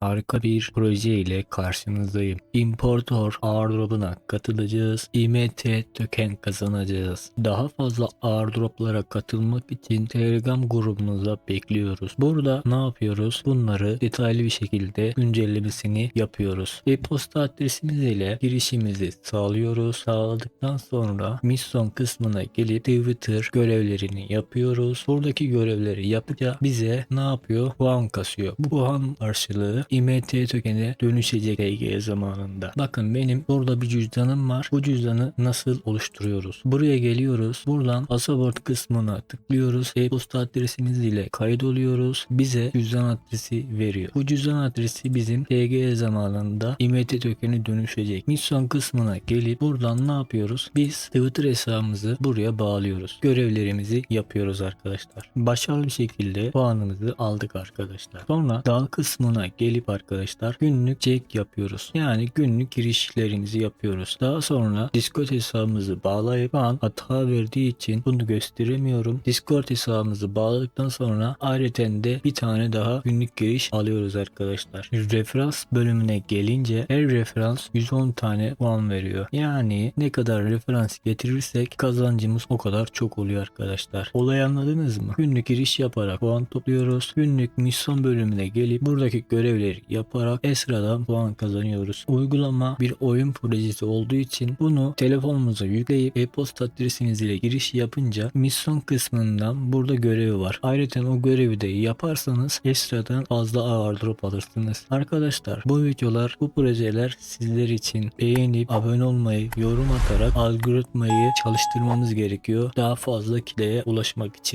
Harika bir proje ile karşınızdayım. Importer airdrop'una katılacağız. IMT token kazanacağız. Daha fazla airdrop'lara katılmak için Telegram grubumuza bekliyoruz. Burada ne yapıyoruz? Bunları detaylı bir şekilde güncellemesini yapıyoruz. E-posta adresimiz ile girişimizi sağlıyoruz. Sağladıktan sonra misyon kısmına gelip Twitter görevlerini yapıyoruz. Buradaki görevleri yapınca bize ne yapıyor? Puan kasıyor. Bu puan karşılığı IMT tokene dönüşecek EG zamanında. Bakın benim burada bir cüzdanım var. Bu cüzdanı nasıl oluşturuyoruz? Buraya geliyoruz. Buradan pasaport kısmına tıklıyoruz. E-posta adresimiz ile kaydoluyoruz. Bize cüzdan adresi veriyor. Bu cüzdan adresi bizim TG zamanında IMT tokeni dönüşecek. Misyon kısmına gelip buradan ne yapıyoruz? Biz Twitter hesabımızı buraya bağlıyoruz. Görevlerimizi yapıyoruz arkadaşlar. Başarılı bir şekilde puanımızı aldık arkadaşlar. Sonra dağ kısmına gelip arkadaşlar günlük check yapıyoruz. Yani günlük girişlerimizi yapıyoruz. Daha sonra Discord hesabımızı bağlayıp an hata verdiği için bunu gösteremiyorum. Discord hesabımızı bağladıktan sonra ayrıca de bir tane daha günlük giriş alıyoruz arkadaşlar. Referans bölümüne gelince her referans 110 tane puan veriyor. Yani ne kadar referans getirirsek kazancımız o kadar çok oluyor arkadaşlar. Olay anladınız mı? Günlük giriş yaparak puan topluyoruz. Günlük misyon bölümüne gelip buradaki görevleri yaparak Esra'dan puan kazanıyoruz. Uygulama bir oyun projesi olduğu için bunu telefonumuza yükleyip e-posta adresiniz ile giriş yapınca misyon kısmından burada görevi var. Ayrıca o görevi de yaparsanız Esra'dan fazla airdrop alırsınız. Arkadaşlar bu videolar bu projeler sizler için beğenip abone olmayı yorum atarak algoritmayı çalıştırmamız gerekiyor. Daha fazla kitleye ulaşmak için.